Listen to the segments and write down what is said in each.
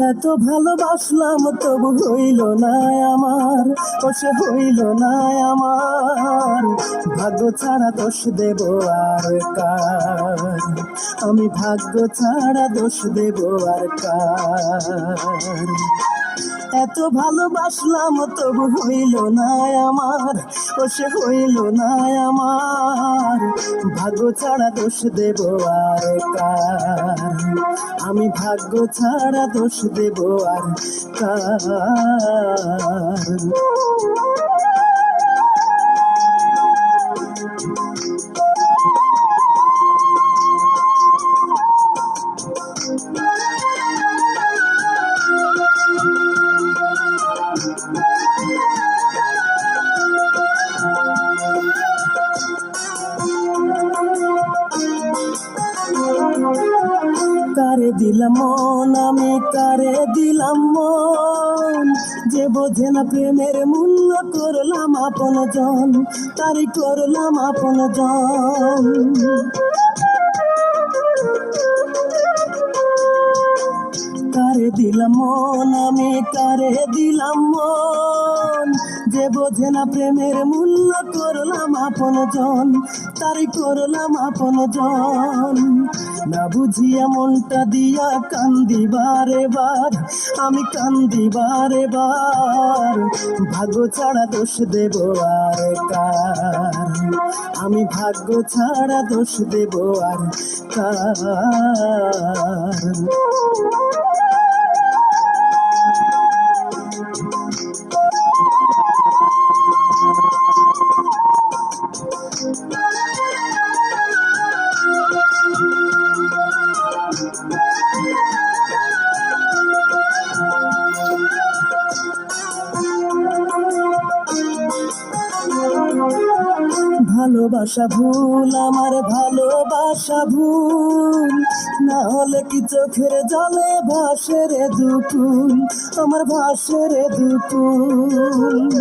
এত ভালোবাসলাম, তবু হইল না আমার, ও সে হইল না আমার। ভাগ্য ছাড়া দোষ দেব আর কার। আমি ভাগ্য ছাড়া দোষ দেব আর কার। এত ভালোবাসলাম, তবু হইল না আমার, ও সে হইল না আমার। ভাগ্য ছাড়া দোষ দেব আর কার। আমি ভাগ্য ছাড়া দোষ দেব আর কার। কারে দিলাম মন, আমি কারে দিলাম মন? যে বোঝে না প্রেমের মূল্য, করলাম আপন জন তারি করলাম আপন জন। কারে দিলাম আমি কারে দিলাম যে বোঝে না প্রেমের মূল্য, করলাম আপন জন তারি করলাম আপন জন না বুঝিয়া মনটা দিয়া কান্দি বারে বার আমি কান্দি বারে বার ভাগ্য ছাড়া দোষ দেব আর কার? আমি ভাগ্য ছাড়া দোষ দেব আর কার? ভালোবাসা ভুল, আমার ভালোবাসা ভুল। না হলে কি চোখের জলে ভাসে রে দুকুল? আমার ভাসে রে দুকুল।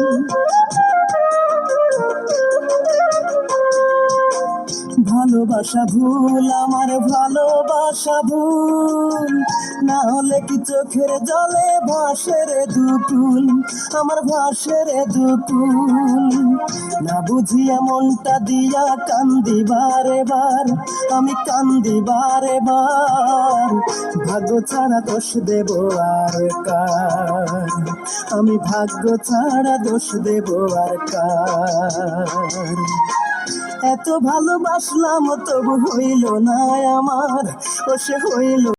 ভালোবাসা ভুল, আমার ভালোবাসা ভুল। না হলে কি চোখের জলে ভাসে রে দুকুল? আমার ভাসে রে না বুঝিয়া মনটা দিয়া কান্দি বারে বার আমি কান্দি বারে বার ভাগ্য ছাড়া দোষ দেব আর কার? আমি ভাগ্য ছাড়া দোষ দেব আর কার? এত ভালোবাসলাম, তবু হইল না আমার, ও সে হইল